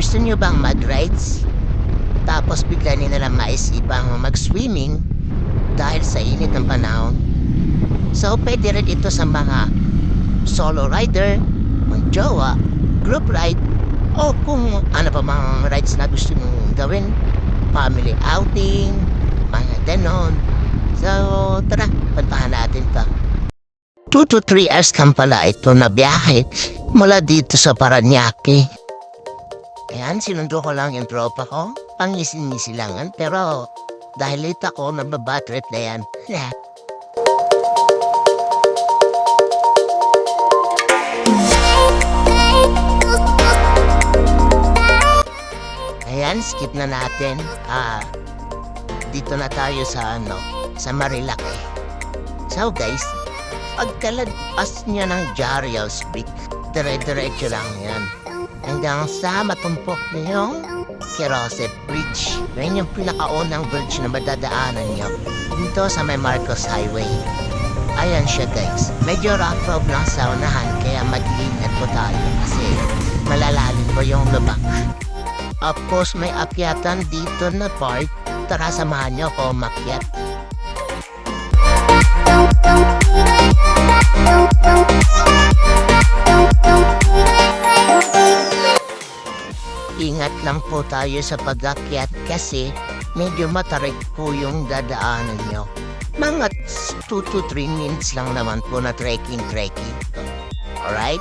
Gusto niyo bang mag-rides? Tapos bigla niyo nalang maisipang mag-swimming dahil sa init ng panahon. So, pwede rin ito sa mga solo rider, mag-jowa, group ride, o kung ano pa mga rides na gusto nyo gawin. Family outing, mga ganon. So, tara, puntahan natin to. 2 to 3 hours kang pala ito na biyahe mula dito sa Paranaque. Ayan, sinundo ko lang yung tropa ko. Pangisi-ngisi langan, pero dahil late ako, nababatrip na yan. Ayan, skip na natin. Ah, dito na tayo sa ano, sa Marilake. So guys, pagkalagpas niya ng Jariel Street, dire-diretso lang yan. Hanggang sa matumpok na yung Kerosep Bridge. Yan yung pinakaunang bridge na madadaanan niyo. Dito sa may Marcos Highway. Ayan siya guys. Medyo rough road lang sa unahan kaya mag-iingat po tayo kasi malalalim po yung lubak. Of course, may akyatan dito na part. Tara, samahan niyo ako makyat. Po tayo sa pag-akyat kasi medyo matarik po yung dadaanan nyo. Mga 2 to 3 minutes lang naman po na trekking-trekking. Alright?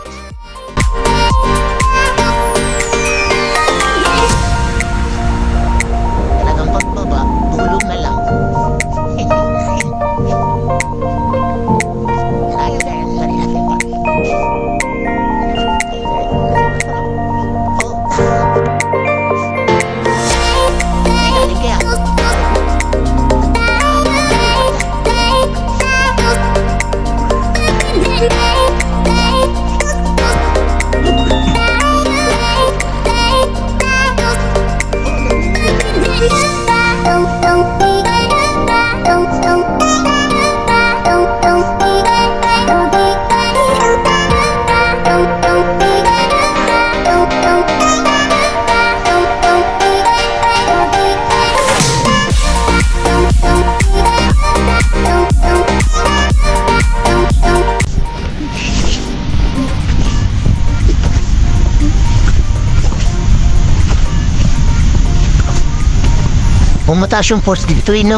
Pumataas yung force dito eh, no?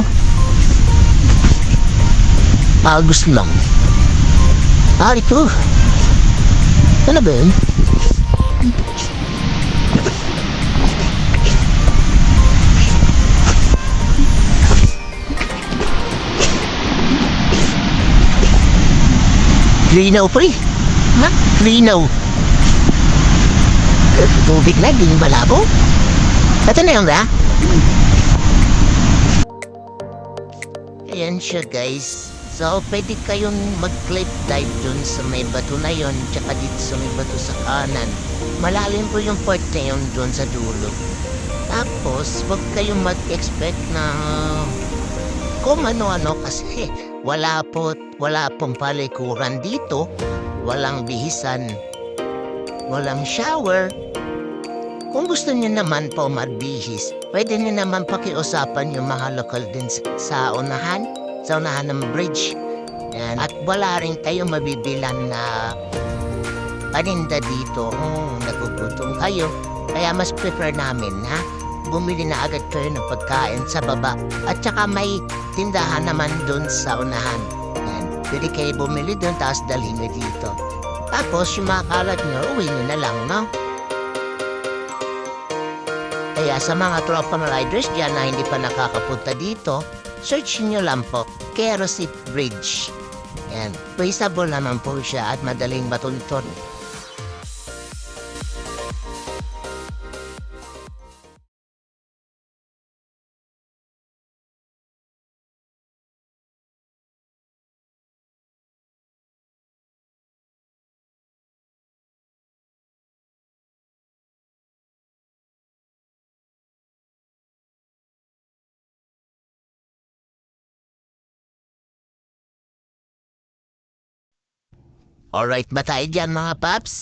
Agos lang. Ah, ito. Ano ba yun? Linaw pre. Ha? Linaw. Tubig na, di malabo. Ito na yun, ha? Ayan siya guys. So, pwede kayong mag-clip dive dun sa may bato na yon tsaka dito sa may bato sa kanan. Malalim po yung part na yun dun sa dulo. Tapos, wag kayong mag-expect na kung ano-ano kasi wala po, wala pong palikuran dito. Walang bihisan. Walang shower. Kung gusto niyo naman po magbihis, pwede niyo naman pakiusapan yung mga local din sa, unahan, sa unahan ng bridge. Yan. At wala rin kayo mabibilan na paninda dito kung nagugutom kayo. Kaya mas prefer namin na bumili na agad kayo ng pagkain sa baba. At saka may tindahan naman dun sa unahan. Yan. Pwede kayo bumili dun tapos dalhin dito. Tapos yung mga kalat nyo, uwi nyo na lang, no? Kaya sa mga tropa na riders dyan na hindi pa nakakapunta dito, search nyo lang po, Kerosip Bridge. Yan, traceable naman po siya at madaling matuntun. Alright ba tayo dyan mga paps?